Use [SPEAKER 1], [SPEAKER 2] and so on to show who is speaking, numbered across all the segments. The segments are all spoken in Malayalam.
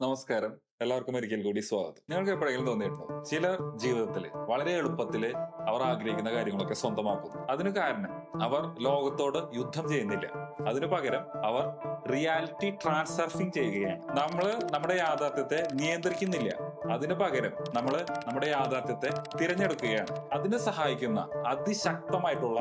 [SPEAKER 1] നമസ്കാരം എല്ലാവർക്കും ഒരിക്കൽ കൂടി സ്വാഗതം. നിങ്ങൾക്ക് എപ്പോഴെങ്കിലും തോന്നിയിട്ടുണ്ടോ? ചില ജീവിതത്തിൽ വളരെ എളുപ്പത്തിൽ അവർ ആഗ്രഹിക്കുന്ന കാര്യങ്ങളൊക്കെ സ്വന്തമാക്കുന്നു. അതിന് കാരണം അവർ ലോകത്തോട് യുദ്ധം ചെയ്യുന്നില്ല. അതിനു പകരം അവർ റിയാലിറ്റി ട്രാൻസ്സർഫിംഗ് ചെയ്യുകയാണ്. നമ്മൾ നമ്മുടെ യാഥാർത്ഥ്യത്തെ നിയന്ത്രിക്കുന്നില്ല. അതിനു പകരം നമ്മൾ നമ്മുടെ യാഥാർത്ഥ്യത്തെ തിരഞ്ഞെടുക്കുകയാണ്. അതിന് സഹായിക്കുന്ന അതിശക്തമായിട്ടുള്ള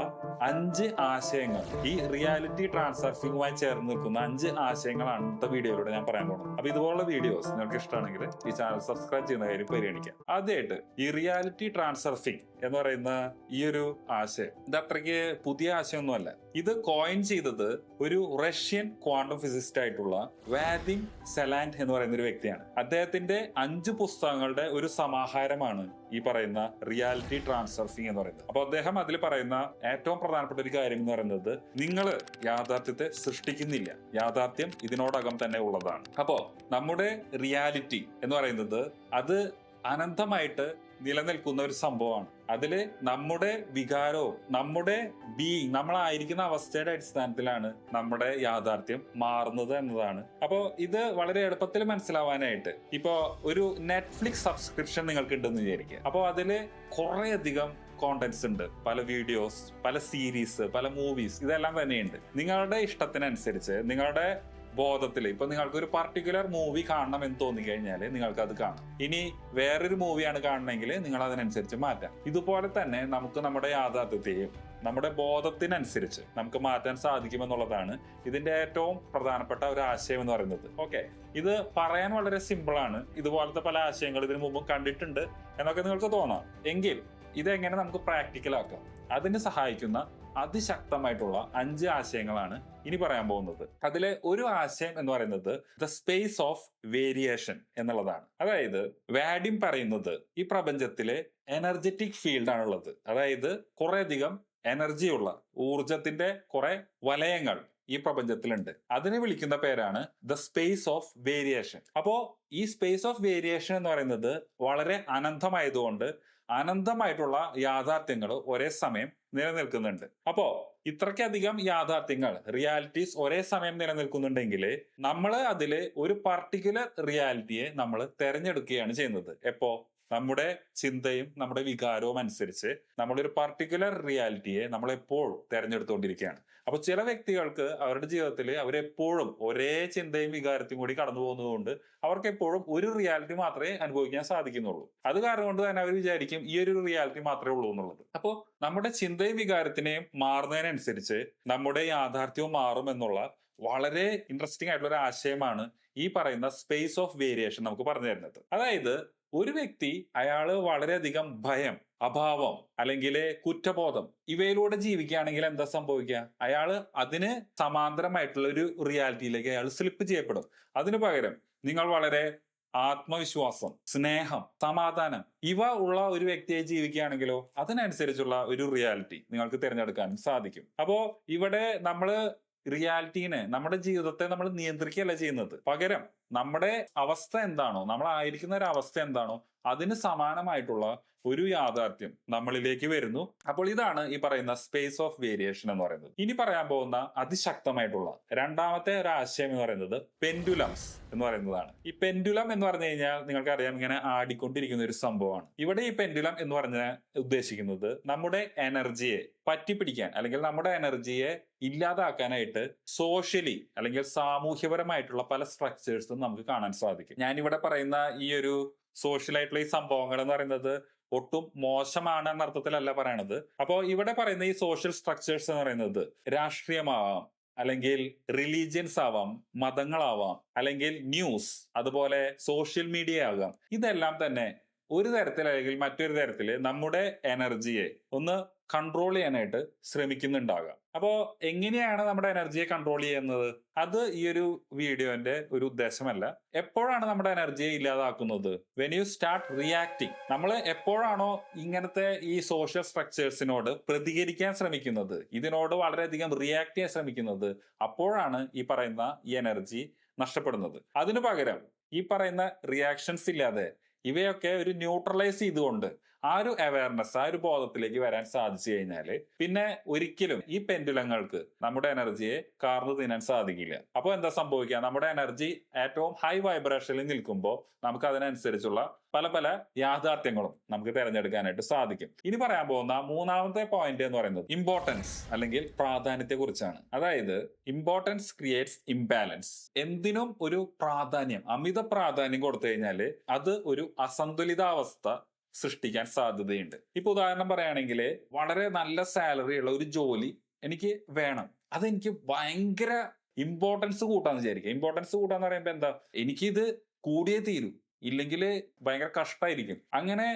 [SPEAKER 1] അഞ്ച് ആശയങ്ങൾ. ഈ റിയാലിറ്റി ട്രാൻസർഫിങ്ങുമായി ചേർന്ന് നിൽക്കുന്ന അഞ്ച് ആശയങ്ങളാണ് ഇന്നത്തെ വീഡിയോയിലൂടെ ഞാൻ പറയാൻ പോകുന്നത്. അപ്പൊ ഇതുപോലുള്ള വീഡിയോസ് നിങ്ങൾക്ക് ഇഷ്ടമാണെങ്കിൽ ഈ ചാനൽ സബ്സ്ക്രൈബ് ചെയ്യുന്ന കാര്യം പരിഗണിക്കാം. ആദ്യമായിട്ട് ഈ റിയാലിറ്റി ട്രാൻസർഫിംഗ് എന്ന് പറയുന്ന ഈ ഒരു ആശയം ഇത് അത്രയ്ക്ക് പുതിയ ആശയമൊന്നുമല്ല. ഇത് കോയിൻ ചെയ്തത് ഒരു റഷ്യൻ ക്വാണ്ടം ഫിസിസ്റ്റ് ആയിട്ടുള്ള വാദിം സെലാൻഡ് എന്ന് പറയുന്ന ഒരു വ്യക്തിയാണ്. അദ്ദേഹത്തിന്റെ അഞ്ച് പുസ്തകങ്ങളുടെ ഒരു സമാഹാരമാണ് ഈ പറയുന്ന റിയാലിറ്റി ട്രാൻസ്സർഫിംഗ് എന്ന് പറയുന്നത്. അപ്പൊ അദ്ദേഹം അതിൽ പറയുന്ന ഏറ്റവും പ്രധാനപ്പെട്ട ഒരു കാര്യം എന്ന് പറയുന്നത് നിങ്ങൾ യാഥാർത്ഥ്യത്തെ സൃഷ്ടിക്കുന്നില്ല. യാഥാർത്ഥ്യം ഇതിനോടകം തന്നെ ഉള്ളതാണ്. അപ്പോ നമ്മുടെ റിയാലിറ്റി എന്ന് പറയുന്നത് അത് അനന്തമായിട്ട് നിലനിൽക്കുന്ന ഒരു സംഭവമാണ്. അതിൽ നമ്മുടെ വികാരവും നമ്മുടെ ബീ നമ്മളായിരിക്കുന്ന അവസ്ഥയുടെ അടിസ്ഥാനത്തിലാണ് നമ്മുടെ യാഥാർത്ഥ്യം മാറുന്നത് എന്നതാണ്. അപ്പോൾ ഇത് വളരെ എളുപ്പത്തിൽ മനസ്സിലാവാനായിട്ട് ഇപ്പോൾ ഒരു നെറ്റ്ഫ്ലിക്സ് സബ്സ്ക്രിപ്ഷൻ നിങ്ങൾക്ക് ഉണ്ടെന്ന് വിചാരിക്കുക. അപ്പോൾ അതിൽ കുറേയധികം കോണ്ടന്റ്സ് ഉണ്ട്. പല വീഡിയോസ് പല സീരീസ് പല മൂവീസ് ഇതെല്ലാം തന്നെയുണ്ട്. നിങ്ങളുടെ ഇഷ്ടത്തിനനുസരിച്ച് നിങ്ങളുടെ ബോധത്തിൽ ഇപ്പൊ നിങ്ങൾക്ക് ഒരു പർട്ടിക്കുലർ മൂവി കാണണം എന്ന് തോന്നിക്കഴിഞ്ഞാൽ നിങ്ങൾക്ക് അത് കാണാം. ഇനി വേറൊരു മൂവിയാണ് കാണണമെങ്കിൽ നിങ്ങൾ അതിനനുസരിച്ച് മാറ്റാം. ഇതുപോലെ തന്നെ നമുക്ക് നമ്മുടെ യാഥാർത്ഥ്യത്തെയും നമ്മുടെ ബോധത്തിനനുസരിച്ച് നമുക്ക് മാറ്റാൻ സാധിക്കുമെന്നുള്ളതാണ് ഇതിന്റെ ഏറ്റവും പ്രധാനപ്പെട്ട ഒരു ആശയം എന്ന് പറയുന്നത്. ഓക്കെ ഇത് പറയാൻ വളരെ സിമ്പിൾ ആണ് ഇതുപോലത്തെ പല ആശയങ്ങൾ ഇതിനു മുമ്പ് കണ്ടിട്ടുണ്ട് എന്നൊക്കെ നിങ്ങൾക്ക് തോന്നാം. എങ്കിൽ ഇതെങ്ങനെ നമുക്ക് പ്രാക്ടിക്കൽ ആക്കാം? അതിന് സഹായിക്കുന്ന അതിശക്തമായിട്ടുള്ള അഞ്ച് ആശയങ്ങളാണ് ഇനി പറയാൻ പോകുന്നത്. അതിലെ ഒരു ആശയം എന്ന് പറയുന്നത് ദ സ്പേസ് ഓഫ് വേരിയേഷൻ എന്നുള്ളതാണ്. അതായത് വാഡിം പറയുന്നത് ഈ പ്രപഞ്ചത്തിലെ എനർജറ്റിക് ഫീൽഡ് ആണുള്ളത്. അതായത് കുറേയധികം എനർജിയുള്ള ഊർജത്തിന്റെ കുറെ വലയങ്ങൾ ഈ പ്രപഞ്ചത്തിലുണ്ട്. അതിനെ വിളിക്കുന്ന പേരാണ് ദ സ്പേസ് ഓഫ് വേരിയേഷൻ അപ്പോ ഈ സ്പേസ് ഓഫ് വേരിയേഷൻ എന്ന് പറയുന്നത് വളരെ അനന്തമായതുകൊണ്ട് അനന്തമായിട്ടുള്ള യാഥാർത്ഥ്യങ്ങൾ ഒരേ സമയം നിലനിൽക്കുന്നുണ്ട്. അപ്പോ ഇത്രയ്ക്കധികം യാഥാർത്ഥ്യങ്ങൾ റിയാലിറ്റീസ് ഒരേ സമയം നിലനിൽക്കുന്നുണ്ടെങ്കിൽ നമ്മൾ അതിൽ ഒരു പർട്ടിക്കുലർ റിയാലിറ്റിയെ നമ്മൾ തെരഞ്ഞെടുക്കുകയാണ് ചെയ്യുന്നത്. എപ്പോ? നമ്മുടെ ചിന്തയും നമ്മുടെ വികാരവും അനുസരിച്ച് നമ്മളൊരു പർട്ടിക്കുലർ റിയാലിറ്റിയെ നമ്മൾ എപ്പോഴും തെരഞ്ഞെടുത്തുകൊണ്ടിരിക്കുകയാണ്. അപ്പൊ ചില വ്യക്തികൾക്ക് അവരുടെ ജീവിതത്തിൽ അവരെപ്പോഴും ഒരേ ചിന്തയും വികാരத்தைയും കൂടി കടന്നു പോകുന്നതുകൊണ്ട് അവർക്ക് എപ്പോഴും ഒരു റിയാലിറ്റി മാത്രമേ അനുഭവിക്കാൻ സാധിക്കുന്നുള്ളൂ. അത് കാരണം കൊണ്ട് തന്നെ അവർ വിചാരിക്കും ഈ ഒരു റിയാലിറ്റി മാത്രമേ ഉള്ളൂ എന്നുള്ളത്. അപ്പോൾ നമ്മുടെ ചിന്തയും വികാരത്തിനെയും മാറുന്നതിനനുസരിച്ച് നമ്മുടെ യാഥാർത്ഥ്യവും മാറും എന്നുള്ള വളരെ ഇൻട്രസ്റ്റിംഗ് ആയിട്ടുള്ള ഒരു ആശയമാണ് ഈ പറയുന്ന സ്പേസ് ഓഫ് വേരിയേഷൻ നമുക്ക് പറഞ്ഞു തരുന്നത്. അതായത് ഒരു വ്യക്തി അയാൾ വളരെയധികം ഭയം അഭാവം അല്ലെങ്കിൽ കുറ്റബോധം ഇവയിലൂടെ ജീവിക്കുകയാണെങ്കിൽ എന്താ സംഭവിക്കുക? അയാൾ അതിന് സമാന്തരമായിട്ടുള്ള ഒരു റിയാലിറ്റിയിലേക്ക് അയാൾ സ്ലിപ്പ് ചെയ്യപ്പെടും. അതിനു പകരം നിങ്ങൾ വളരെ ആത്മവിശ്വാസം സ്നേഹം സമാധാനം ഇവ ഉള്ള ഒരു വ്യക്തിയെ ജീവിക്കുകയാണെങ്കിലോ അതിനനുസരിച്ചുള്ള ഒരു റിയാലിറ്റി നിങ്ങൾക്ക് തിരഞ്ഞെടുക്കാനും സാധിക്കും. അപ്പോ ഇവിടെ നമ്മൾ റിയാലിറ്റീനെ നമ്മുടെ ജീവിതത്തെ നമ്മൾ നിയന്ത്രിക്കുകയല്ല ചെയ്യുന്നത്. പകരം നമ്മുടെ അവസ്ഥ എന്താണോ നമ്മളായിരിക്കുന്ന ഒരു അവസ്ഥ എന്താണോ അതിന് സമാനമായിട്ടുള്ള ഒരു യാഥാർത്ഥ്യം നമ്മളിലേക്ക് വരുന്നു. അപ്പോൾ ഇതാണ് ഈ പറയുന്ന സ്പേസ് ഓഫ് വേരിയേഷൻ എന്ന് പറയുന്നത്. ഇനി പറയാൻ പോകുന്ന അതിശക്തമായിട്ടുള്ള രണ്ടാമത്തെ ഒരു ആശയം എന്ന് പറയുന്നത് പെൻഡുലംസ് എന്ന് പറയുന്നതാണ്. ഈ പെൻഡുലം എന്ന് പറഞ്ഞു കഴിഞ്ഞാൽ നിങ്ങൾക്കറിയാം ഇങ്ങനെ ആടിക്കൊണ്ടിരിക്കുന്ന ഒരു സംഭവമാണ്. ഇവിടെ ഈ പെൻഡുലം എന്ന് പറഞ്ഞ ഉദ്ദേശിക്കുന്നത് നമ്മുടെ എനർജിയെ പറ്റിപ്പിടിക്കാൻ അല്ലെങ്കിൽ നമ്മുടെ എനർജിയെ ഇല്ലാതാക്കാനായിട്ട് സോഷ്യലി അല്ലെങ്കിൽ സാമൂഹ്യപരമായിട്ടുള്ള പല സ്ട്രക്ചേഴ്സും നമുക്ക് കാണാൻ സാധിക്കും. ഞാനിവിടെ പറയുന്ന ഈ ഒരു സോഷ്യലായിട്ടുള്ള ഈ സംഭവങ്ങൾ എന്ന് പറയുന്നത് ഒട്ടും മോശമാണ് എന്ന അർത്ഥത്തിലല്ല പറയണത്. അപ്പോൾ ഇവിടെ പറയുന്ന ഈ സോഷ്യൽ സ്ട്രക്ചേഴ്സ് എന്ന് പറയുന്നത് രാഷ്ട്രീയമാവാം അല്ലെങ്കിൽ റിലീജിയൻസ് ആവാം മതങ്ങളാവാം അല്ലെങ്കിൽ ന്യൂസ് അതുപോലെ സോഷ്യൽ മീഡിയ ആകാം. ഇതെല്ലാം തന്നെ ഒരു തരത്തിൽ അല്ലെങ്കിൽ മറ്റൊരു തരത്തിൽ നമ്മുടെ എനർജിയെ ഒന്ന് കൺട്രോൾ ചെയ്യാനായിട്ട് ശ്രമിക്കുന്നുണ്ടാകാം അപ്പോൾ എങ്ങനെയാണ് നമ്മുടെ എനർജിയെ കൺട്രോൾ ചെയ്യുന്നത്? അത് ഈ ഒരു വീഡിയോന്റെ ഒരു ഉദ്ദേശമല്ല. എപ്പോഴാണ് നമ്മുടെ എനർജിയെ ഇല്ലാതാക്കുന്നത്? വെൻ യു സ്റ്റാർട്ട് റിയാക്ടിങ് നമ്മൾ എപ്പോഴാണോ ഇങ്ങനത്തെ ഈ സോഷ്യൽ സ്ട്രക്ചേഴ്സിനോട് പ്രതികരിക്കാൻ ശ്രമിക്കുന്നത്? ഇതിനോട് വളരെയധികം റിയാക്ട് ചെയ്യാൻ ശ്രമിക്കുന്നത്? അപ്പോഴാണ് ഈ പറയുന്ന ഈ എനർജി നഷ്ടപ്പെടുന്നത്. അതിനു പകരം ഈ പറയുന്ന റിയാക്ഷൻസ് ഇല്ലാതെ ഇവയൊക്കെ ഒരു ന്യൂട്രലൈസ് ചെയ്തുകൊണ്ട് ആ ഒരു അവയർനെസ് ആ ഒരു ബോധത്തിലേക്ക് വരാൻ സാധിച്ചു കഴിഞ്ഞാൽ പിന്നെ ഒരിക്കലും ഈ പെൻഡുലങ്ങൾക്ക് നമ്മുടെ എനർജിയെ കാർന്നു തിന്നാൻ സാധിക്കില്ല. അപ്പോൾ എന്താ സംഭവിക്കുക? നമ്മുടെ എനർജി ഏറ്റവും ഹൈ വൈബ്രേഷനിൽ നിൽക്കുമ്പോൾ നമുക്ക് അതിനനുസരിച്ചുള്ള പല പല യാഥാർത്ഥ്യങ്ങളും നമുക്ക് തിരഞ്ഞെടുക്കാനായിട്ട് സാധിക്കും. ഇനി പറയാൻ പോകുന്ന മൂന്നാമത്തെ പോയിന്റ് എന്ന് പറയുന്നത് ഇമ്പോർട്ടൻസ് അല്ലെങ്കിൽ പ്രാധാന്യത്തെ കുറിച്ചാണ് അതായത് ഇമ്പോർട്ടൻസ് ക്രിയേറ്റ്സ് ഇംബാലൻസ് എന്തിനും ഒരു പ്രാധാന്യം അമിത പ്രാധാന്യം കൊടുത്തു കഴിഞ്ഞാൽ അത് ഒരു അസന്തുലിതാവസ്ഥ സൃഷ്ടിക്കാൻ സാധ്യതയുണ്ട്. ഇപ്പൊ ഉദാഹരണം പറയുകയാണെങ്കിൽ വളരെ നല്ല സാലറി ഉള്ള ഒരു ജോലി എനിക്ക് വേണം. അതെനിക്ക് ഭയങ്കര ഇമ്പോർട്ടൻസ് കൂട്ടാന്ന് വിചാരിക്കുക. ഇമ്പോർട്ടൻസ് കൂട്ടാന്ന് പറയുമ്പോൾ എന്താ? എനിക്കിത് കൂടിയേ തീരൂ. ഇല്ലെങ്കിൽ ഭയങ്കര കഷ്ടമായിരിക്കും അങ്ങനെ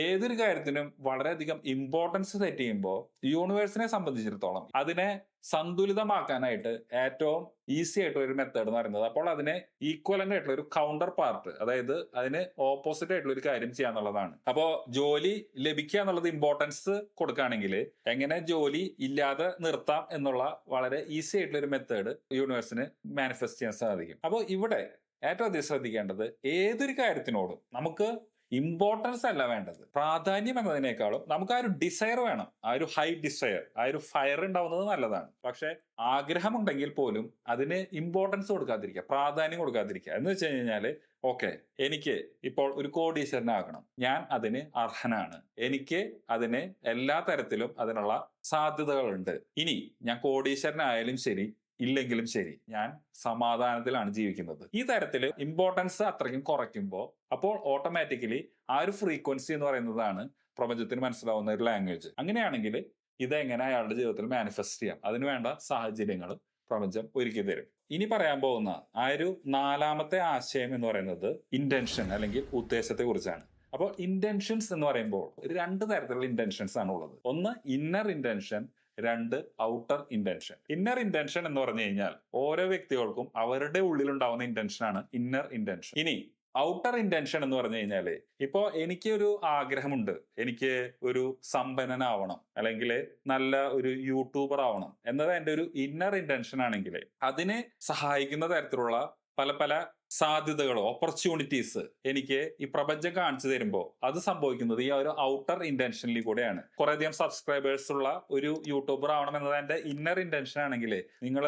[SPEAKER 1] ഏതൊരു കാര്യത്തിനും വളരെയധികം ഇമ്പോർട്ടൻസ് സെറ്റ് ചെയ്യുമ്പോൾ യൂണിവേഴ്സിനെ സംബന്ധിച്ചിടത്തോളം അതിനെ സന്തുലിതമാക്കാനായിട്ട് ഏറ്റവും ഈസി ആയിട്ടുള്ള ഒരു മെത്തേഡ് എന്ന് പറയുന്നത്. അപ്പോൾ അതിനെ ഈക്വലന്റ് ആയിട്ടുള്ള ഒരു കൗണ്ടർ പാർട്ട് അതായത് അതിന് ഓപ്പോസിറ്റ് ആയിട്ടുള്ള ഒരു കാര്യം ചെയ്യാന്നുള്ളതാണ് അപ്പോൾ ജോലി ലഭിക്കുക എന്നുള്ളത് ഇമ്പോർട്ടൻസ് കൊടുക്കുകയാണെങ്കിൽ എങ്ങനെ ജോലി ഇല്ലാതെ നിർത്താം എന്നുള്ള വളരെ ഈസി ആയിട്ടുള്ള ഒരു മെത്തേഡ് യൂണിവേഴ്സിന് മാനിഫെസ്റ്റ് ചെയ്യാൻ സാധിക്കും. അപ്പോൾ ഇവിടെ ഏറ്റവും അധികം ശ്രദ്ധിക്കേണ്ടത് ഏതൊരു കാര്യത്തിനോടും നമുക്ക് ഇമ്പോർട്ടൻസ് അല്ല വേണ്ടത്. പ്രാധാന്യം എന്നതിനേക്കാളും നമുക്ക് ആ ഒരു ഡിസയർ വേണം. ആ ഒരു ഹൈ ഡിസയർ ആ ഒരു ഫയർ ഉണ്ടാവുന്നത് നല്ലതാണ്. പക്ഷെ ആഗ്രഹമുണ്ടെങ്കിൽ പോലും അതിന് ഇമ്പോർട്ടൻസ് കൊടുക്കാതിരിക്കുക പ്രാധാന്യം കൊടുക്കാതിരിക്കുക. എന്ന് വെച്ച് കഴിഞ്ഞാൽ ഓക്കെ എനിക്ക് ഇപ്പോൾ ഒരു കോടീശ്വരനാകണം ഞാൻ അതിന് അർഹനാണ്. എനിക്ക് അതിന് എല്ലാ തരത്തിലും അതിനുള്ള സാധ്യതകളുണ്ട്. ഇനി ഞാൻ കോടീശ്വരനായാലും ശരി ഇല്ലെങ്കിലും ശരി ഞാൻ സമാധാനത്തിലാണ് ജീവിക്കുന്നത്. ഈ തരത്തിൽ ഇമ്പോർട്ടൻസ് അത്രയ്ക്കും കുറയ്ക്കുമ്പോൾ അപ്പോൾ ഓട്ടോമാറ്റിക്കലി ആ ഒരു ഫ്രീക്വൻസി എന്ന് പറയുന്നതാണ് പ്രപഞ്ചത്തിന് മനസ്സിലാവുന്ന ഒരു ലാംഗ്വേജ് അങ്ങനെയാണെങ്കിൽ ഇതെങ്ങനെ അയാളുടെ ജീവിതത്തിൽ മാനിഫെസ്റ്റ് ചെയ്യാം? അതിന് വേണ്ട സാഹചര്യങ്ങൾ പ്രപഞ്ചം ഒരുക്കി തരും. ഇനി പറയാൻ പോകുന്ന ആ ഒരു നാലാമത്തെ ആശയം എന്ന് പറയുന്നത് ഇന്റൻഷൻ അല്ലെങ്കിൽ ഉദ്ദേശത്തെ കുറിച്ചാണ്. അപ്പോൾ ഇന്റൻഷൻസ് എന്ന് പറയുമ്പോൾ രണ്ട് തരത്തിലുള്ള ഇന്റൻഷൻസ് ആണ് ഉള്ളത്. ഒന്ന് ഇന്നർ ഇന്റൻഷൻ രണ്ട് ഔട്ടർ ഇന്റൻഷൻ ഇന്നർ ഇന്റൻഷൻ എന്ന് പറഞ്ഞു കഴിഞ്ഞാൽ ഓരോ വ്യക്തികൾക്കും അവരുടെ ഉള്ളിലുണ്ടാവുന്ന ഇന്റൻഷൻ ആണ് ഇന്നർ ഇന്റൻഷൻ ഇനി ഔട്ടർ ഇന്റൻഷൻ എന്ന് പറഞ്ഞു കഴിഞ്ഞാൽ ഇപ്പോ എനിക്ക് ഒരു ആഗ്രഹമുണ്ട്. എനിക്ക് ഒരു സമ്പന്നനാവണം. അല്ലെങ്കിൽ നല്ല ഒരു യൂട്യൂബർ ആവണം എന്നത് എന്റെ ഒരു ഇന്നർ ഇന്റൻഷൻ ആണെങ്കിൽ അതിനെ സഹായിക്കുന്ന തരത്തിലുള്ള പല പല സാധ്യതകളോ ഓപ്പർച്യൂണിറ്റീസ് എനിക്ക് ഈ പ്രപഞ്ചം കാണിച്ചു തരുമ്പോൾ അത് സംഭവിക്കുന്നത് ഈ ഒരു ഔട്ടർ ഇന്റൻഷനിൽ കൂടെയാണ്. കുറേയധികം സബ്സ്ക്രൈബേഴ്സ് ഉള്ള ഒരു യൂട്യൂബർ ആവണം എന്നത് എന്റെ ഇന്നർ ഇന്റൻഷൻ ആണെങ്കിൽ നിങ്ങൾ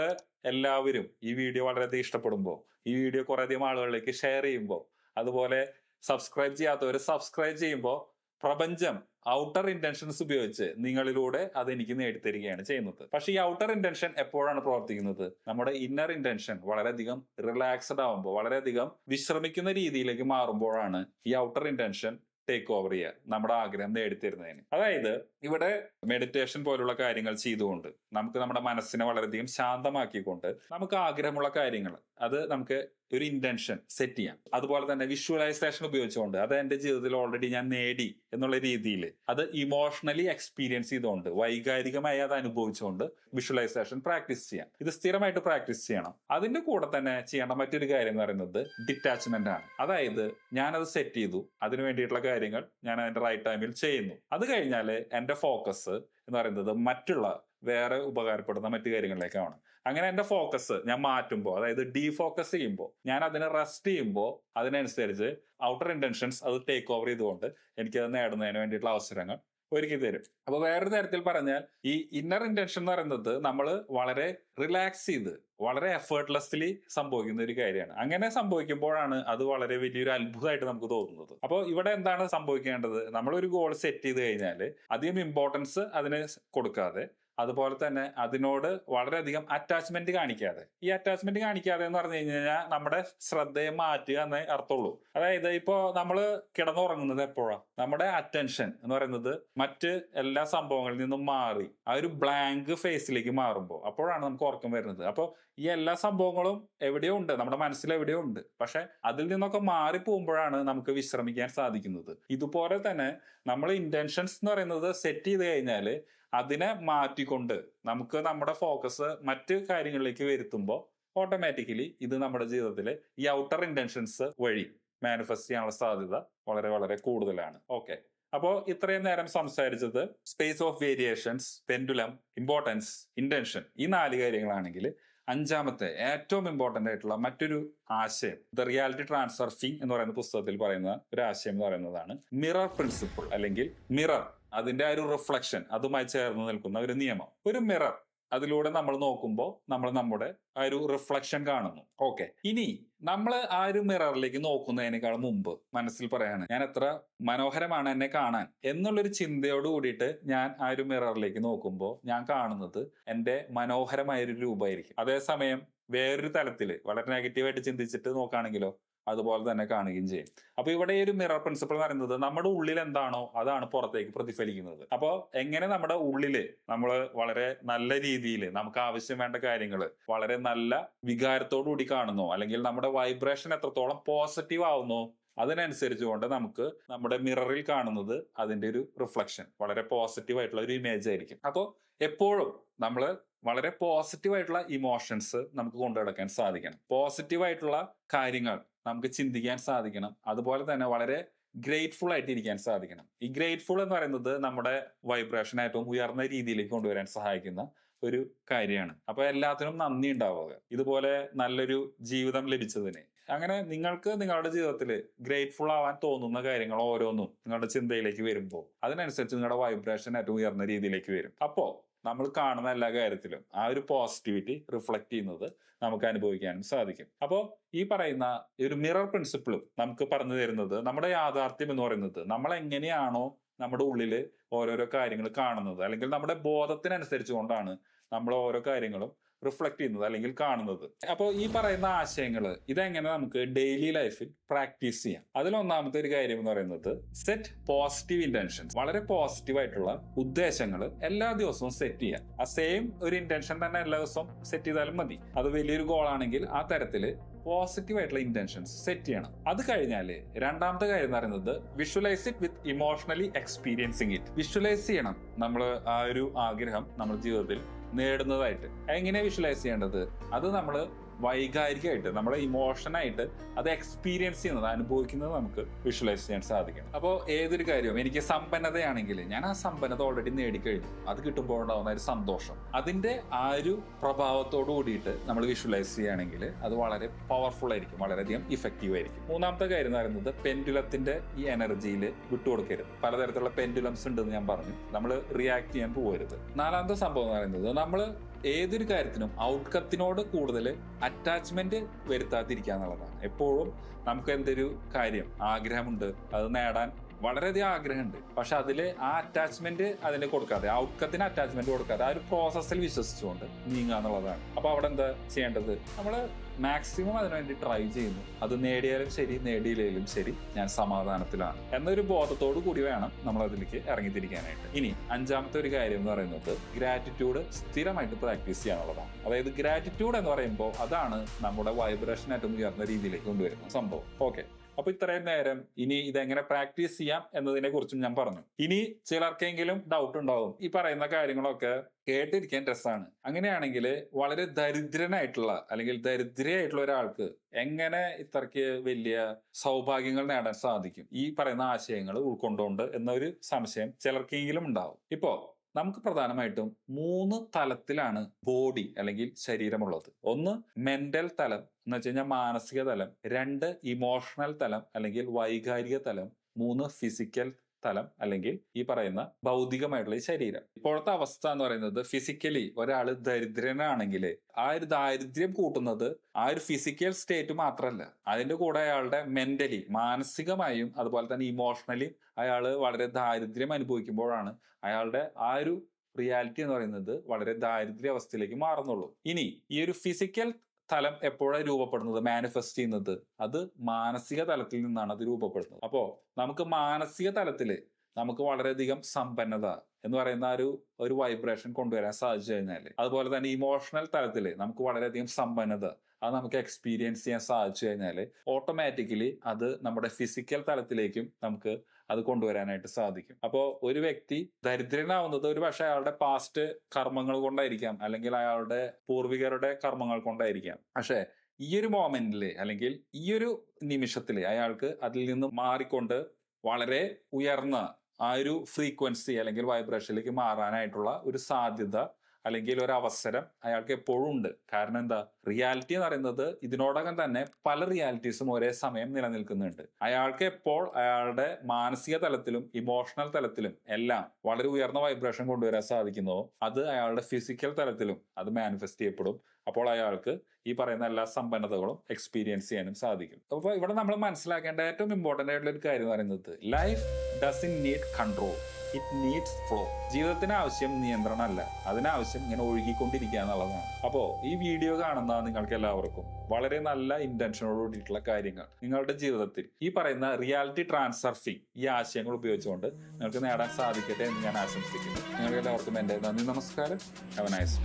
[SPEAKER 1] എല്ലാവരും ഈ വീഡിയോ വളരെയധികം ഇഷ്ടപ്പെടുമ്പോൾ ഈ വീഡിയോ കുറേയധികം ആളുകളിലേക്ക് ഷെയർ ചെയ്യുമ്പോൾ അതുപോലെ സബ്സ്ക്രൈബ് ചെയ്യാത്തവർ സബ്സ്ക്രൈബ് ചെയ്യുമ്പോൾ പ്രപഞ്ചം ഔട്ടർ ഇന്റൻഷൻസ് ഉപയോഗിച്ച് നിങ്ങളിലൂടെ അത് എനിക്ക് നേടിത്തരികയാണ് ചെയ്യുന്നത്. പക്ഷെ ഈ ഔട്ടർ ഇന്റൻഷൻ എപ്പോഴാണ് പ്രവർത്തിക്കുന്നത്? നമ്മുടെ ഇന്നർ ഇന്റൻഷൻ വളരെയധികം റിലാക്സ്ഡ് ആവുമ്പോൾ വളരെയധികം വിശ്രമിക്കുന്ന രീതിയിലേക്ക് മാറുമ്പോഴാണ് ഈ ഔട്ടർ ഇന്റൻഷൻ ടേക്ക് ഓവർ ചെയ്യുക നമ്മുടെ ആഗ്രഹം നേടിത്തരുന്നതിന്. അതായത് ഇവിടെ മെഡിറ്റേഷൻ പോലുള്ള കാര്യങ്ങൾ ചെയ്തുകൊണ്ട് നമുക്ക് നമ്മുടെ മനസ്സിനെ വളരെയധികം ശാന്തമാക്കിക്കൊണ്ട് നമുക്ക് ആഗ്രഹമുള്ള കാര്യങ്ങൾ അത് നമുക്ക് ഒരു ഇന്റൻഷൻ സെറ്റ് ചെയ്യാം അതുപോലെ തന്നെ വിഷ്വലൈസേഷൻ ഉപയോഗിച്ചുകൊണ്ട് അത് എന്റെ ജീവിതത്തിൽ ഓൾറെഡി ഞാൻ നേടി എന്നുള്ള രീതിയിൽ അത് ഇമോഷണലി എക്സ്പീരിയൻസ് ചെയ്തുകൊണ്ട് വൈകാരികമായി അത് അനുഭവിച്ചുകൊണ്ട് വിഷ്വലൈസേഷൻ പ്രാക്ടീസ് ചെയ്യാം ഇത് സ്ഥിരമായിട്ട് പ്രാക്ടീസ് ചെയ്യണം. അതിന്റെ കൂടെ തന്നെ ചെയ്യേണ്ട മറ്റൊരു കാര്യം എന്ന് പറയുന്നത് ഡിറ്റാച്ച്മെന്റ് ആണ്. അതായത് ഞാനത് സെറ്റ് ചെയ്തു. അതിനു വേണ്ടിയിട്ടുള്ള കാര്യങ്ങൾ ഞാൻ അതിന്റെ റൈറ്റ് ടൈമിൽ ചെയ്യുന്നു. അത് കഴിഞ്ഞാൽ എന്റെ ഫോക്കസ് എന്ന് പറയുന്നത് മറ്റുള്ള വേറെ ഉപകാരപ്പെടുന്ന മറ്റു കാര്യങ്ങളിലേക്കാണ് അങ്ങനെ എന്റെ ഫോക്കസ് ഞാൻ മാറ്റുമ്പോൾ അതായത് ഡീഫോക്കസ് ചെയ്യുമ്പോൾ ഞാൻ അതിനെ റെസ്റ്റ് ചെയ്യുമ്പോൾ അതിനനുസരിച്ച് ഔട്ടർ ഇന്റൻഷൻസ് അത് ടേക്ക് ഓവർ ചെയ്തുകൊണ്ട് എനിക്കത് നേടുന്നതിന് വേണ്ടിയിട്ടുള്ള അവസരങ്ങൾ ഒരുക്കി തരും. അപ്പൊ വേറൊരു തരത്തിൽ പറഞ്ഞാൽ ഈ ഇന്നർ ഇന്റൻഷൻ എന്ന് പറയുന്നത് നമ്മൾ വളരെ റിലാക്സ് ചെയ്ത് വളരെ എഫേർട്ട്ലെസ്ലി സംഭവിക്കുന്ന ഒരു കാര്യമാണ്. അങ്ങനെ സംഭവിക്കുമ്പോഴാണ് അത് വളരെ വലിയൊരു അത്ഭുതമായിട്ട് നമുക്ക് തോന്നുന്നത്. അപ്പോൾ ഇവിടെ എന്താണ് സംഭവിക്കേണ്ടത്? നമ്മളൊരു ഗോൾ സെറ്റ് ചെയ്ത് കഴിഞ്ഞാൽ അധികം ഇമ്പോർട്ടൻസ് അതിന് കൊടുക്കാതെ അതുപോലെ തന്നെ അതിനോട് വളരെയധികം അറ്റാച്ച്മെന്റ് കാണിക്കാതെ. ഈ അറ്റാച്ച്മെന്റ് കാണിക്കാതെ എന്ന് പറഞ്ഞു കഴിഞ്ഞാൽ നമ്മുടെ ശ്രദ്ധയെ മാറ്റുക എന്നേ അർത്ഥമുള്ളൂ. അതായത് ഇപ്പോ നമ്മൾ കിടന്നുറങ്ങുന്നത് എപ്പോഴാണ് നമ്മുടെ അറ്റൻഷൻ എന്ന് പറയുന്നത് മറ്റ് എല്ലാ സംഭവങ്ങളിൽ നിന്നും മാറി ആ ഒരു ബ്ലാങ്ക് ഫേസിലേക്ക് മാറുമ്പോൾ അപ്പോഴാണ് നമുക്ക് ഉറക്കം വരുന്നത്. അപ്പോൾ ഈ എല്ലാ സംഭവങ്ങളും എവിടെയോ ഉണ്ട് നമ്മുടെ മനസ്സിൽ എവിടെയോ ഉണ്ട്. പക്ഷെ അതിൽ നിന്നൊക്കെ മാറി പോകുമ്പോഴാണ് നമുക്ക് വിശ്രമിക്കാൻ സാധിക്കുന്നത്. ഇതുപോലെ തന്നെ നമ്മൾ ഇന്റൻഷൻസ് എന്ന് പറയുന്നത് സെറ്റ് ചെയ്ത് കഴിഞ്ഞാൽ അതിനെ മാറ്റിക്കൊണ്ട് നമുക്ക് നമ്മുടെ ഫോക്കസ് മറ്റ് കാര്യങ്ങളിലേക്ക് വരുത്തുമ്പോൾ ഓട്ടോമാറ്റിക്കലി ഇത് നമ്മുടെ ജീവിതത്തിൽ ഈ ഔട്ടർ ഇന്റൻഷൻസ് വഴി മാനിഫെസ്റ്റ് ചെയ്യാനുള്ള സാധ്യത വളരെ വളരെ കൂടുതലാണ്. ഓക്കെ അപ്പോൾ ഇത്രയും നേരം സംസാരിച്ചത് space of variations pendulum importance intention ഈ നാല് കാര്യങ്ങളാണെങ്കിൽ അഞ്ചാമത്തെ ഏറ്റവും ഇമ്പോർട്ടന്റ് ആയിട്ടുള്ള മറ്റൊരു ആശയം ദ റിയാലിറ്റി ട്രാൻസ്ഫർഫിംഗ് എന്ന് പറയുന്ന പുസ്തകത്തിൽ പറയുന്ന ഒരു ആശയം എന്ന് പറയുന്നതാണ് മിറർ പ്രിൻസിപ്പിൾ അല്ലെങ്കിൽ മിറർ അതിന്റെ ആ ഒരു റിഫ്ലക്ഷൻ അതുമായി ചേർന്ന് നിൽക്കുന്ന ഒരു നിയമം ഒരു മിറർ അതിലൂടെ നമ്മൾ നോക്കുമ്പോൾ നമ്മൾ നമ്മുടെ ആ ഒരു റിഫ്ലക്ഷൻ കാണുന്നു. ഓക്കെ ഇനി നമ്മൾ ആ ഒരു മിററിലേക്ക് നോക്കുന്നതിനേക്കാൾ മുമ്പ് മനസ്സിൽ പറയാണ് ഞാൻ എത്ര മനോഹരമാണ് എന്നെ കാണാൻ എന്നുള്ളൊരു ചിന്തയോട് കൂടിയിട്ട് ഞാൻ ആ ഒരു മിററിലേക്ക് നോക്കുമ്പോൾ ഞാൻ കാണുന്നത് എന്റെ മനോഹരമായ ഒരു രൂപമായിരിക്കും. അതേസമയം വേറൊരു തലത്തിൽ വളരെ നെഗറ്റീവായിട്ട് ചിന്തിച്ചിട്ട് നോക്കുകയാണെങ്കിലോ അതുപോലെ തന്നെ കാണുകയും ചെയ്യും. അപ്പൊ ഇവിടെ ഈ ഒരു മിറർ പ്രിൻസിപ്പിൾ എന്ന് പറയുന്നത് നമ്മുടെ ഉള്ളിൽ എന്താണോ അതാണ് പുറത്തേക്ക് പ്രതിഫലിക്കുന്നത്. അപ്പോൾ എങ്ങനെ നമ്മുടെ ഉള്ളിൽ നമ്മൾ വളരെ നല്ല രീതിയിൽ നമുക്ക് ആവശ്യം വേണ്ട കാര്യങ്ങൾ വളരെ നല്ല വികാരത്തോടു കൂടി കാണുന്നു അല്ലെങ്കിൽ നമ്മുടെ വൈബ്രേഷൻ എത്രത്തോളം പോസിറ്റീവ് ആവുന്നു അതിനനുസരിച്ചുകൊണ്ട് നമുക്ക് നമ്മുടെ മിററിൽ കാണുന്നത് അതിന്റെ ഒരു റിഫ്ലക്ഷൻ വളരെ പോസിറ്റീവ് ആയിട്ടുള്ള ഒരു ഇമേജ് ആയിരിക്കും. അപ്പോൾ എപ്പോഴും നമ്മൾ വളരെ പോസിറ്റീവ് ആയിട്ടുള്ള ഇമോഷൻസ് നമുക്ക് കൊണ്ടു നടക്കാൻ സാധിക്കണം. പോസിറ്റീവ് ആയിട്ടുള്ള കാര്യങ്ങൾ നമുക്ക് ചിന്തിക്കാൻ സാധിക്കണം. അതുപോലെ തന്നെ വളരെ ഗ്രേറ്റ്ഫുൾ ആയിട്ട് ഇരിക്കാൻ സാധിക്കണം. ഈ ഗ്രേറ്റ്ഫുൾ എന്ന് പറയുന്നത് നമ്മുടെ വൈബ്രേഷൻ ഏറ്റവും ഉയർന്ന രീതിയിലേക്ക് കൊണ്ടുവരാൻ സഹായിക്കുന്ന ഒരു കാര്യമാണ്. അപ്പൊ എല്ലാത്തിനും നന്ദി ഉണ്ടാവുക. ഇതുപോലെ നല്ലൊരു ജീവിതം ലഭിച്ചതിന്. അങ്ങനെ നിങ്ങൾക്ക് നിങ്ങളുടെ ജീവിതത്തിൽ ഗ്രേറ്റ്ഫുൾ ആവാൻ തോന്നുന്ന കാര്യങ്ങൾ ഓരോന്നും നിങ്ങളുടെ ചിന്തയിലേക്ക് വരുമ്പോൾ അതിനനുസരിച്ച് നിങ്ങളുടെ വൈബ്രേഷൻ ഏറ്റവും ഉയർന്ന രീതിയിലേക്ക് വരും. അപ്പോ നമ്മൾ കാണുന്ന എല്ലാ കാര്യത്തിലും ആ ഒരു പോസിറ്റിവിറ്റി റിഫ്ലക്ട് ചെയ്യുന്നത് നമുക്ക് അനുഭവിക്കാനും സാധിക്കും. അപ്പോൾ ഈ പറയുന്ന ഒരു മിറർ പ്രിൻസിപ്പിളും നമുക്ക് പറഞ്ഞു തരുന്നത് നമ്മുടെ യാഥാർത്ഥ്യം എന്ന് പറയുന്നത് നമ്മൾ എങ്ങനെയാണോ നമ്മുടെ ഉള്ളിൽ ഓരോരോ കാര്യങ്ങൾ കാണുന്നത് അല്ലെങ്കിൽ നമ്മുടെ ബോധത്തിനനുസരിച്ച് കൊണ്ടാണ് നമ്മൾ ഓരോ കാര്യങ്ങളും റിഫ്ലക്ട് ചെയ്യുന്നത് അല്ലെങ്കിൽ കാണുന്നത്. അപ്പോൾ ഈ പറയുന്ന ആശയങ്ങൾ ഇതെങ്ങനെ നമുക്ക് ഡെയിലി ലൈഫിൽ പ്രാക്ടീസ് ചെയ്യാം? അതിലൊന്നാമത്തെ ഒരു കാര്യം എന്ന് പറയുന്നത് സെറ്റ് പോസിറ്റീവ് ഇന്റൻഷൻസ് വളരെ പോസിറ്റീവ് ആയിട്ടുള്ള ഉദ്ദേശങ്ങൾ എല്ലാ ദിവസവും സെറ്റ് ചെയ്യാം. ആ സെയിം ഒരു ഇന്റൻഷൻ തന്നെ എല്ലാ ദിവസവും സെറ്റ് ചെയ്താലും മതി. അത് വലിയൊരു ഗോൾ ആണെങ്കിൽ ആ തരത്തിൽ പോസിറ്റീവ് ആയിട്ടുള്ള ഇന്റൻഷൻസ് സെറ്റ് ചെയ്യണം. അത് കഴിഞ്ഞാൽ രണ്ടാമത്തെ കാര്യം എന്ന് പറയുന്നത് visualise it with emotionally experiencing it visualise ചെയ്യണം. നമ്മൾ ആ ഒരു ആഗ്രഹം നമ്മുടെ ജീവിതത്തിൽ നേടുന്നതായിട്ട്. എങ്ങനെ വിഷ്വലൈസ് ചെയ്യേണ്ടത്? അത് നമ്മൾ വൈകാരികമായിട്ട് നമ്മുടെ ഇമോഷനായിട്ട് അത് എക്സ്പീരിയൻസ് ചെയ്യുന്നത് അനുഭവിക്കുന്നത് നമുക്ക് വിഷ്വലൈസ് ചെയ്യാൻ സാധിക്കണം. അപ്പോൾ ഏതൊരു കാര്യവും എനിക്ക് സമ്പന്നതയാണെങ്കിൽ ഞാൻ ആ സമ്പന്നത ഓൾറെഡി നേടിക്കഴിഞ്ഞു. അത് കിട്ടുമ്പോൾ ഉണ്ടാകുന്ന ഒരു സന്തോഷം. അതിന്റെ ആ ഒരു പ്രഭാവത്തോട് കൂടിയിട്ട് നമ്മൾ വിഷ്വലൈസ് ചെയ്യുകയാണെങ്കിൽ അത് വളരെ പവർഫുൾ ആയിരിക്കും വളരെയധികം ഇഫക്റ്റീവ് ആയിരിക്കും. മൂന്നാമത്തെ കാര്യം എന്ന് പറയുന്നത് പെൻഡുലത്തിന്റെ ഈ എനർജിയിൽ വിട്ടുകൊടുക്കരുത്. പലതരത്തിലുള്ള പെൻഡുലംസ് ഉണ്ടെന്ന് ഞാൻ പറഞ്ഞു. നമ്മൾ റിയാക്ട് ചെയ്യാൻ പോകരുത്. നാലാമത്തെ സംഭവം എന്ന് പറയുന്നത് നമ്മൾ ഏതൊരു കാര്യത്തിനും ഔട്ട്കത്തിനോട് കൂടുതൽ അറ്റാച്ച്മെന്റ് വരുത്താതിരിക്കുക എന്നുള്ളതാണ് എപ്പോഴും നമുക്ക് എന്തൊരു കാര്യം ആഗ്രഹമുണ്ട് അത് നേടാൻ വളരെയധികം ആഗ്രഹമുണ്ട്. പക്ഷെ അതിൽ ആ അറ്റാച്ച്മെന്റ് അതിന് കൊടുക്കാതെ ഔട്ട്കത്തിന് അറ്റാച്ച്മെന്റ് കൊടുക്കാതെ ആ ഒരു പ്രോസസ്സിൽ വിശ്വസിച്ചുകൊണ്ട് നീങ്ങുക എന്നുള്ളതാണ് അപ്പൊ അവിടെ എന്താ ചെയ്യേണ്ടത്? നമ്മൾ മാക്സിമം അതിനുവേണ്ടി ട്രൈ ചെയ്യുന്നു. അത് നേടിയാലും ശരി നേടിയില്ലെങ്കിലും ശരി ഞാൻ സമാധാനത്തിലാണ്. എന്നൊരു ബോധത്തോടു കൂടി വേണം നമ്മൾ അതിലേക്ക് ഇറങ്ങിത്തിരിക്കാനായിട്ട്. ഇനി അഞ്ചാമത്തെ ഒരു കാര്യം എന്ന് പറയുന്നത് ഗ്രാറ്റിറ്റ്യൂഡ് സ്ഥിരമായിട്ട് പ്രാക്ടീസ് ചെയ്യാനുള്ളതാണ്. അതായത് ഗ്രാറ്റിറ്റ്യൂഡ് എന്ന് പറയുമ്പോൾ അതാണ് നമ്മുടെ വൈബ്രേഷൻ ഏറ്റവും ഉയർന്ന രീതിയിലേക്ക് കൊണ്ടുവരുന്ന സംഭവം. ഓക്കെ അപ്പൊ ഇത്രയും നേരം ഇനി ഇതെങ്ങനെ പ്രാക്ടീസ് ചെയ്യാം എന്നതിനെ കുറിച്ചും ഞാൻ പറഞ്ഞു. ഇനി ചിലർക്കെങ്കിലും ഡൗട്ട് ഉണ്ടാവും. ഈ പറയുന്ന കാര്യങ്ങളൊക്കെ കേട്ടിരിക്കാൻ രസമാണ് അങ്ങനെയാണെങ്കിൽ വളരെ ദരിദ്രനായിട്ടുള്ള അല്ലെങ്കിൽ ദരിദ്രയായിട്ടുള്ള ഒരാൾക്ക് എങ്ങനെ ഇത്രയ്ക്ക് വലിയ സൗഭാഗ്യങ്ങൾ നേടാൻ സാധിക്കും? ഈ പറയുന്ന ആശയങ്ങൾ ഉൾക്കൊണ്ടുകൊണ്ട് എന്നൊരു സംശയം ചിലർക്കെങ്കിലും ഉണ്ടാവും. ഇപ്പോ നമുക്ക് പ്രധാനമായിട്ടും മൂന്ന് തലത്തിലാണ് ബോഡി അല്ലെങ്കിൽ ശരീരമുള്ളത്. ഒന്ന് മെന്റൽ തലം എന്ന് വെച്ച് കഴിഞ്ഞാൽ മാനസിക തലം. രണ്ട് ഇമോഷണൽ തലം അല്ലെങ്കിൽ വൈകാരിക തലം. മൂന്ന് ഫിസിക്കൽ തലം അല്ലെങ്കിൽ ഈ പറയുന്ന ഭൗതികമായിട്ടുള്ള ഈ ശരീരം. ഇപ്പോഴത്തെ അവസ്ഥ എന്ന് പറയുന്നത് ഫിസിക്കലി ഒരാൾ ദരിദ്രനാണെങ്കിൽ ആ ഒരു ദാരിദ്ര്യം കൂട്ടുന്നത് ആ ഒരു ഫിസിക്കൽ സ്റ്റേറ്റ് മാത്രമല്ല അതിന്റെ കൂടെ അയാളുടെ മെന്റലി മാനസികമായും അതുപോലെ തന്നെ ഇമോഷണലി അയാൾ വളരെ ദാരിദ്ര്യം അനുഭവിക്കുമ്പോഴാണ് അയാളുടെ ആ ഒരു റിയാലിറ്റി എന്ന് പറയുന്നത് വളരെ ദാരിദ്ര്യ അവസ്ഥയിലേക്ക് മാറുന്നുള്ളൂ. ഇനി ഈ ഒരു ഫിസിക്കൽ തലം എപ്പോഴാണ് രൂപപ്പെടുന്നത്? മാനിഫെസ്റ്റ് ചെയ്യുന്നത്. അത് മാനസിക തലത്തിൽ നിന്നാണ് അത് രൂപപ്പെടുന്നത്. അപ്പോൾ നമുക്ക് മാനസിക തലത്തിൽ നമുക്ക് വളരെയധികം സമ്പന്നത എന്ന് പറയുന്ന ഒരു ഒരു വൈബ്രേഷൻ കൊണ്ടുവരാൻ സാധിച്ചു കഴിഞ്ഞാൽ അതുപോലെ തന്നെ ഇമോഷണൽ തലത്തിൽ നമുക്ക് വളരെയധികം സമ്പന്നത അത് നമുക്ക് എക്സ്പീരിയൻസ് ചെയ്യാൻ സാധിച്ചു കഴിഞ്ഞാൽ ഓട്ടോമാറ്റിക്കലി അത് നമ്മുടെ ഫിസിക്കൽ തലത്തിലേക്കും നമുക്ക് അത് കൊണ്ടുവരാനായിട്ട് സാധിക്കും. അപ്പോൾ ഒരു വ്യക്തി ദരിദ്രനാവുന്നത് ഒരു പക്ഷേ അയാളുടെ പാസ്റ്റ് കർമ്മങ്ങൾ കൊണ്ടായിരിക്കാം അല്ലെങ്കിൽ അയാളുടെ പൂർവികരുടെ കർമ്മങ്ങൾ കൊണ്ടായിരിക്കാം. പക്ഷേ ഈ ഒരു മോമെന്റിൽ അല്ലെങ്കിൽ ഈ ഒരു നിമിഷത്തിൽ അയാൾക്ക് അതിൽ നിന്ന് മാറിക്കൊണ്ട് വളരെ ഉയർന്ന ആ ഒരു ഫ്രീക്വൻസി അല്ലെങ്കിൽ വൈബ്രേഷനിലേക്ക് മാറാനായിട്ടുള്ള ഒരു സാധ്യത അല്ലെങ്കിൽ ഒരു അവസരം അയാൾക്ക് എപ്പോഴും ഉണ്ട്. കാരണം എന്താ? റിയാലിറ്റി എന്ന് പറയുന്നത് ഇതിനോടകം തന്നെ പല റിയാലിറ്റീസും ഒരേ സമയം നിലനിൽക്കുന്നുണ്ട്. അയാൾക്ക് എപ്പോൾ അയാളുടെ മാനസിക തലത്തിലും ഇമോഷണൽ തലത്തിലും എല്ലാം വളരെ ഉയർന്ന വൈബ്രേഷൻ കൊണ്ടുവരാൻ സാധിക്കുന്നതോ അത് അയാളുടെ ഫിസിക്കൽ തലത്തിലും അത് മാനിഫെസ്റ്റ് ചെയ്യപ്പെടും. അപ്പോൾ അയാൾക്ക് ഈ പറയുന്ന എല്ലാ സമ്പന്നതകളും എക്സ്പീരിയൻസ് ചെയ്യാനും സാധിക്കും. അപ്പോൾ ഇവിടെ നമ്മൾ മനസ്സിലാക്കേണ്ട ഏറ്റവും ഇമ്പോർട്ടന്റ് ആയിട്ടുള്ള ഒരു കാര്യം എന്ന് പറയുന്നത് life does in need control it needs flow ജീവിതത്തിന് ആവശ്യം നിയന്ത്രണമല്ല അതിനാവശ്യം ഇങ്ങനെ ഒഴുകിക്കൊണ്ടിരിക്കുക എന്നുള്ളതാണ്. അപ്പോൾ ഈ വീഡിയോ കാണുന്ന നിങ്ങൾക്ക് എല്ലാവർക്കും വളരെ നല്ല ഇന്റൻഷനോട് കൂടിയിട്ടുള്ള കാര്യങ്ങൾ. നിങ്ങളുടെ ജീവിതത്തിൽ ഈ പറയുന്ന റിയാലിറ്റി ട്രാൻസ്ഫർഫിംഗ് ഈ ആശയങ്ങൾ ഉപയോഗിച്ചുകൊണ്ട് നിങ്ങൾക്ക് നേടാൻ സാധിക്കട്ടെ എന്ന് ഞാൻ ആശംസിക്കുന്നു. നിങ്ങൾക്ക് എല്ലാവർക്കും എന്റെ നന്ദി നമസ്കാരം. Have nice